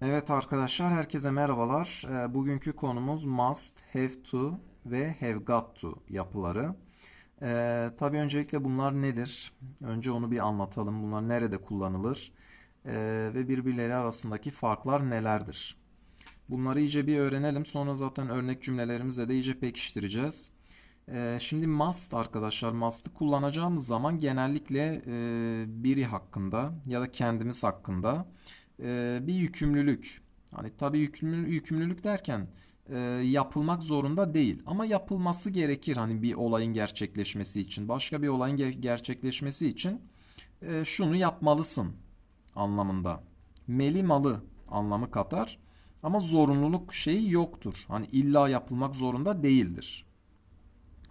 Evet arkadaşlar herkese merhabalar. Ee, Bugünkü konumuz must, have to ve have got to yapıları. Ee, tabii öncelikle bunlar nedir? Önce onu bir anlatalım. Bunlar nerede kullanılır? Ee, ve birbirleri arasındaki farklar nelerdir? Bunları iyice bir öğrenelim. Sonra zaten örnek cümlelerimizle de iyice pekiştireceğiz. Ee, şimdi must arkadaşlar, must'ı kullanacağımız zaman genellikle e, biri hakkında ya da kendimiz hakkında e, bir yükümlülük. Hani tabii yükümlü, yükümlülük derken e, yapılmak zorunda değil ama yapılması gerekir hani bir olayın gerçekleşmesi için. Başka bir olayın ge- gerçekleşmesi için şunu yapmalısın anlamında. Meli malı anlamı katar ama zorunluluk şeyi yoktur. Hani illa yapılmak zorunda değildir.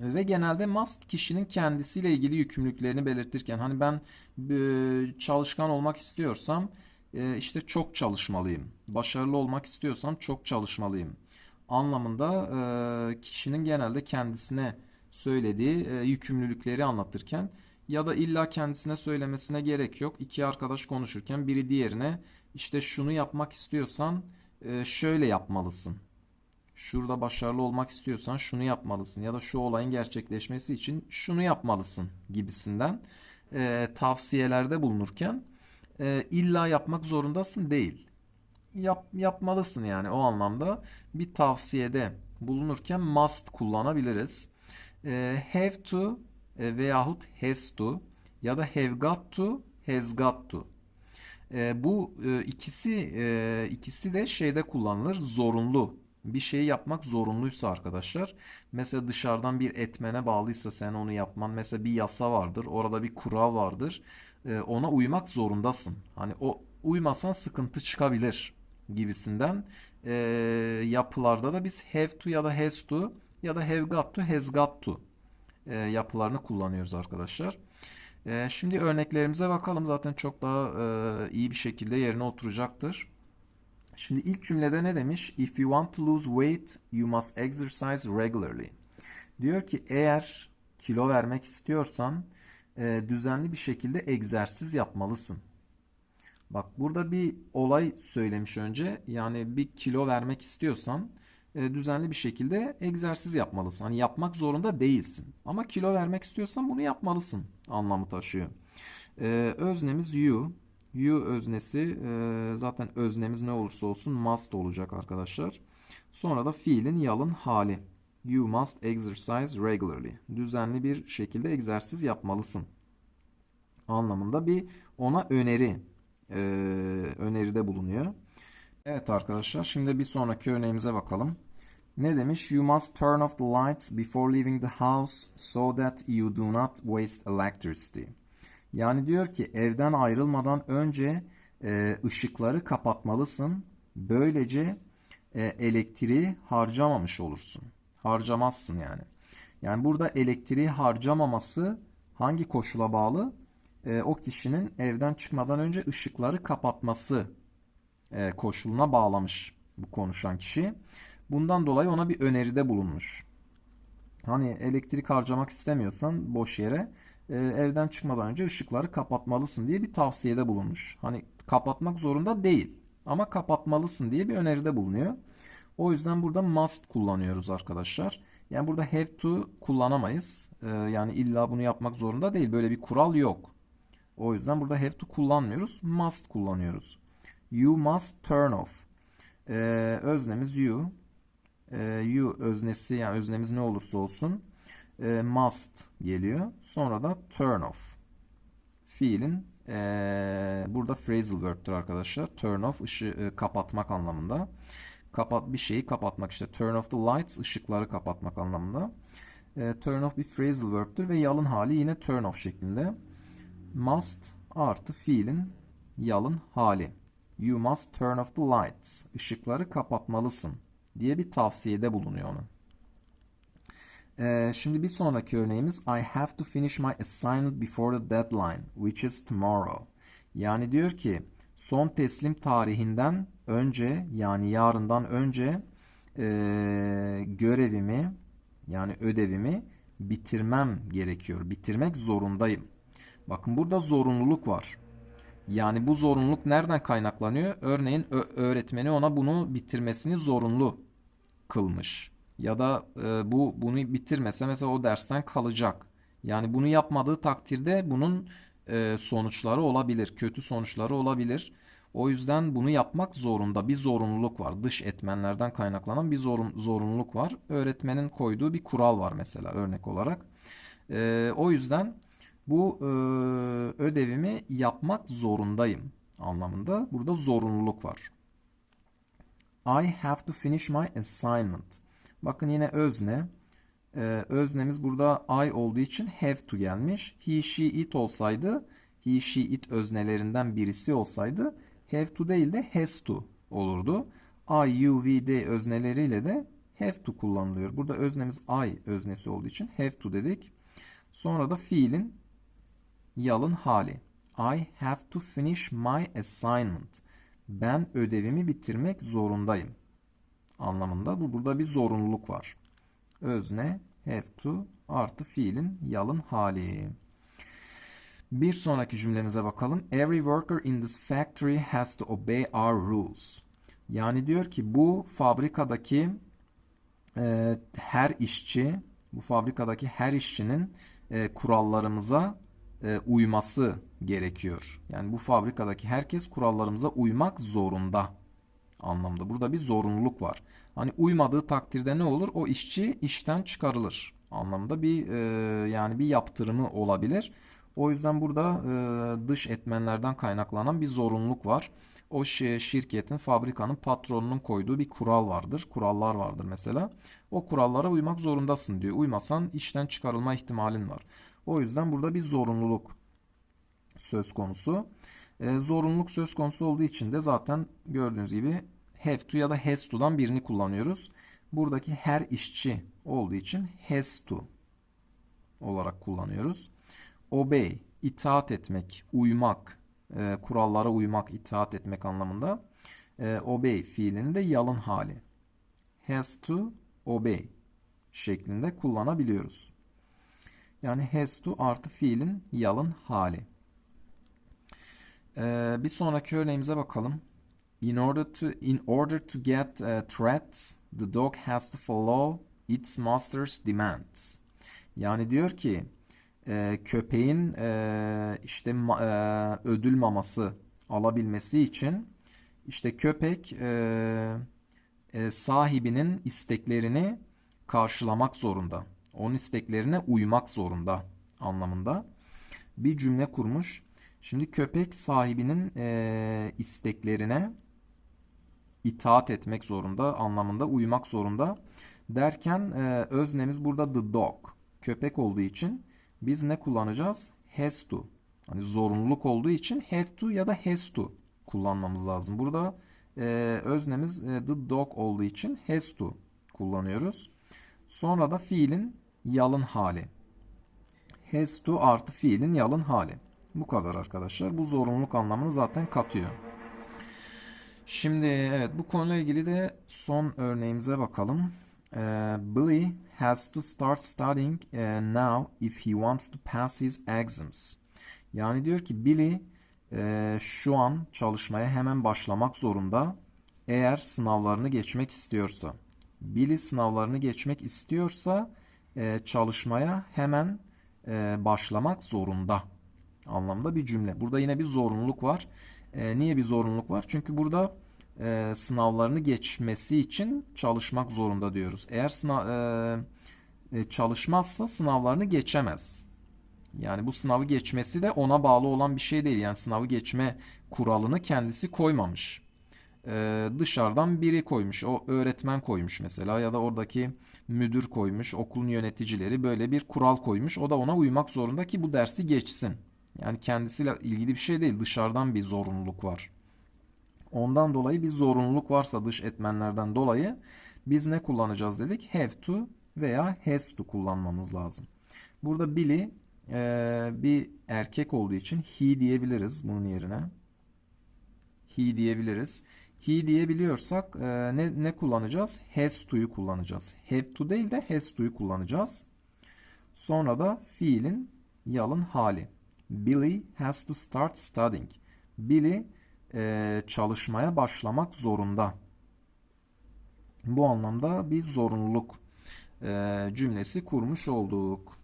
Ve genelde must kişinin kendisiyle ilgili yükümlülüklerini belirtirken hani ben e, çalışkan olmak istiyorsam e, işte çok çalışmalıyım. Başarılı olmak istiyorsam çok çalışmalıyım anlamında e, kişinin genelde kendisine söylediği yükümlülükleri anlatırken ya da illa kendisine söylemesine gerek yok. İki arkadaş konuşurken biri diğerine işte şunu yapmak istiyorsan şöyle yapmalısın. Şurada başarılı olmak istiyorsan şunu yapmalısın ya da şu olayın gerçekleşmesi için şunu yapmalısın gibisinden e, tavsiyelerde bulunurken e, illa yapmak zorundasın değil. Yap, yapmalısın yani o anlamda bir tavsiyede bulunurken must kullanabiliriz. E, have to e, veyahut has to ya da have got to, has got to. E, bu e, ikisi e, ikisi de şeyde kullanılır. Zorunlu. Bir şeyi yapmak zorunluysa arkadaşlar. Mesela dışarıdan bir etmene bağlıysa sen onu yapman. Mesela bir yasa vardır. Orada bir kural vardır. E, ona uymak zorundasın. Hani o uymasan sıkıntı çıkabilir gibisinden e, yapılarda da biz have to ya da has to ya da have got to, has got to e, yapılarını kullanıyoruz arkadaşlar. E, şimdi örneklerimize bakalım. Zaten çok daha e, iyi bir şekilde yerine oturacaktır. Şimdi ilk cümlede ne demiş? If you want to lose weight, you must exercise regularly. Diyor ki eğer kilo vermek istiyorsan e, düzenli bir şekilde egzersiz yapmalısın. Bak burada bir olay söylemiş önce. Yani bir kilo vermek istiyorsan e, düzenli bir şekilde egzersiz yapmalısın. Hani yapmak zorunda değilsin. Ama kilo vermek istiyorsan bunu yapmalısın anlamı taşıyor. E, öznemiz you. You öznesi zaten öznemiz ne olursa olsun must olacak arkadaşlar. Sonra da fiilin yalın hali. You must exercise regularly. Düzenli bir şekilde egzersiz yapmalısın. Anlamında bir ona öneri öneride bulunuyor. Evet arkadaşlar şimdi bir sonraki örneğimize bakalım. Ne demiş? You must turn off the lights before leaving the house so that you do not waste electricity. Yani diyor ki evden ayrılmadan önce e, ışıkları kapatmalısın. Böylece e, elektriği harcamamış olursun. Harcamazsın yani. Yani burada elektriği harcamaması hangi koşula bağlı? E, o kişinin evden çıkmadan önce ışıkları kapatması e, koşuluna bağlamış bu konuşan kişi. Bundan dolayı ona bir öneride bulunmuş. Hani elektrik harcamak istemiyorsan boş yere e, evden çıkmadan önce ışıkları kapatmalısın diye bir tavsiyede bulunmuş. Hani kapatmak zorunda değil ama kapatmalısın diye bir öneride bulunuyor. O yüzden burada must kullanıyoruz arkadaşlar. Yani burada have to kullanamayız. E, yani illa bunu yapmak zorunda değil. Böyle bir kural yok. O yüzden burada have to kullanmıyoruz. Must kullanıyoruz. You must turn off. Ee, öznemiz you. Ee, you öznesi yani öznemiz ne olursa olsun e, must geliyor. Sonra da turn off. Fiilin e, burada phrasal verb'tür arkadaşlar. Turn off ışı e, kapatmak anlamında. Kapat bir şeyi kapatmak işte turn off the lights ışıkları kapatmak anlamında. E, turn off bir phrasal verb'tür ve yalın hali yine turn off şeklinde. Must artı fiilin yalın hali. You must turn off the lights. Işıkları kapatmalısın diye bir tavsiyede bulunuyor onun. Ee, şimdi bir sonraki örneğimiz I have to finish my assignment before the deadline, which is tomorrow. Yani diyor ki son teslim tarihinden önce yani yarından önce e, görevimi yani ödevimi bitirmem gerekiyor. Bitirmek zorundayım. Bakın burada zorunluluk var. Yani bu zorunluluk nereden kaynaklanıyor? Örneğin öğretmeni ona bunu bitirmesini zorunlu kılmış. Ya da e, bu bunu bitirmese mesela o dersten kalacak. Yani bunu yapmadığı takdirde bunun e, sonuçları olabilir, kötü sonuçları olabilir. O yüzden bunu yapmak zorunda. Bir zorunluluk var. Dış etmenlerden kaynaklanan bir zorun, zorunluluk var. Öğretmenin koyduğu bir kural var mesela örnek olarak. E, o yüzden bu e, ödevimi yapmak zorundayım anlamında. Burada zorunluluk var. I have to finish my assignment. Bakın yine özne. Ee, öznemiz burada I olduğu için have to gelmiş. He, she, it olsaydı, he, she, it öznelerinden birisi olsaydı have to değil de has to olurdu. I, you, we, they özneleriyle de have to kullanılıyor. Burada öznemiz I öznesi olduğu için have to dedik. Sonra da fiilin yalın hali. I have to finish my assignment. Ben ödevimi bitirmek zorundayım. Anlamında bu burada bir zorunluluk var. Özne have to artı fiilin yalın hali. Bir sonraki cümlemize bakalım. Every worker in this factory has to obey our rules. Yani diyor ki bu fabrikadaki e, her işçi, bu fabrikadaki her işçinin e, kurallarımıza e, uyması gerekiyor. Yani bu fabrikadaki herkes kurallarımıza uymak zorunda anlamda. Burada bir zorunluluk var. Hani uymadığı takdirde ne olur? O işçi işten çıkarılır anlamda bir e, yani bir yaptırımı olabilir. O yüzden burada e, dış etmenlerden kaynaklanan bir zorunluluk var. O şi- şirketin, fabrikanın patronunun koyduğu bir kural vardır. Kurallar vardır mesela. O kurallara uymak zorundasın diyor. Uymasan işten çıkarılma ihtimalin var. O yüzden burada bir zorunluluk söz konusu. E, zorunluluk söz konusu olduğu için de zaten gördüğünüz gibi have to ya da has to'dan birini kullanıyoruz. Buradaki her işçi olduğu için has to olarak kullanıyoruz. Obey, itaat etmek, uymak, e, kurallara uymak, itaat etmek anlamında. E, obey fiilinin de yalın hali. Has to obey şeklinde kullanabiliyoruz. Yani has to artı fiilin yalın hali. Ee, bir sonraki örneğimize bakalım. In order to in order to get uh, threats, the dog has to follow its master's demands. Yani diyor ki e, köpeğin e, işte ma- e, ödül maması alabilmesi için işte köpek e, e, sahibinin isteklerini karşılamak zorunda. Onun isteklerine uymak zorunda anlamında bir cümle kurmuş. Şimdi köpek sahibinin e, isteklerine itaat etmek zorunda anlamında uymak zorunda derken e, öznemiz burada the dog köpek olduğu için biz ne kullanacağız? Has to. Hani zorunluluk olduğu için have to ya da has to kullanmamız lazım. Burada e, öznemiz e, the dog olduğu için has to kullanıyoruz. Sonra da fiilin yalın hali. Has to artı fiilin yalın hali. Bu kadar arkadaşlar. Bu zorunluluk anlamını zaten katıyor. Şimdi evet bu konuyla ilgili de son örneğimize bakalım. Ee, Billy has to start studying uh, now if he wants to pass his exams. Yani diyor ki Billy e, şu an çalışmaya hemen başlamak zorunda eğer sınavlarını geçmek istiyorsa. Billy sınavlarını geçmek istiyorsa e, çalışmaya hemen e, başlamak zorunda anlamda bir cümle. Burada yine bir zorunluluk var. E, niye bir zorunluluk var? Çünkü burada e, sınavlarını geçmesi için çalışmak zorunda diyoruz. Eğer sınav e, e, çalışmazsa sınavlarını geçemez. Yani bu sınavı geçmesi de ona bağlı olan bir şey değil. Yani sınavı geçme kuralını kendisi koymamış. E, dışarıdan biri koymuş. O öğretmen koymuş mesela ya da oradaki müdür koymuş. Okulun yöneticileri böyle bir kural koymuş. O da ona uymak zorunda ki bu dersi geçsin. Yani kendisiyle ilgili bir şey değil. Dışarıdan bir zorunluluk var. Ondan dolayı bir zorunluluk varsa dış etmenlerden dolayı biz ne kullanacağız dedik? Have to veya has to kullanmamız lazım. Burada Billy e, bir erkek olduğu için he diyebiliriz bunun yerine. He diyebiliriz. He diyebiliyorsak e, ne, ne kullanacağız? Has to'yu kullanacağız. Have to değil de has to'yu kullanacağız. Sonra da fiilin yalın hali. Billy has to start studying. Billy e, çalışmaya başlamak zorunda. Bu anlamda bir zorunluluk e, cümlesi kurmuş olduk.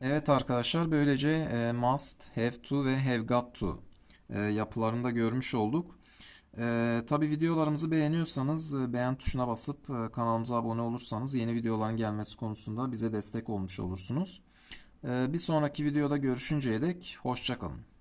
Evet arkadaşlar böylece e, must, have to ve have got to e, yapılarını da görmüş olduk. E, tabii videolarımızı beğeniyorsanız e, beğen tuşuna basıp e, kanalımıza abone olursanız yeni videoların gelmesi konusunda bize destek olmuş olursunuz. E, bir sonraki videoda görüşünceye dek hoşça kalın.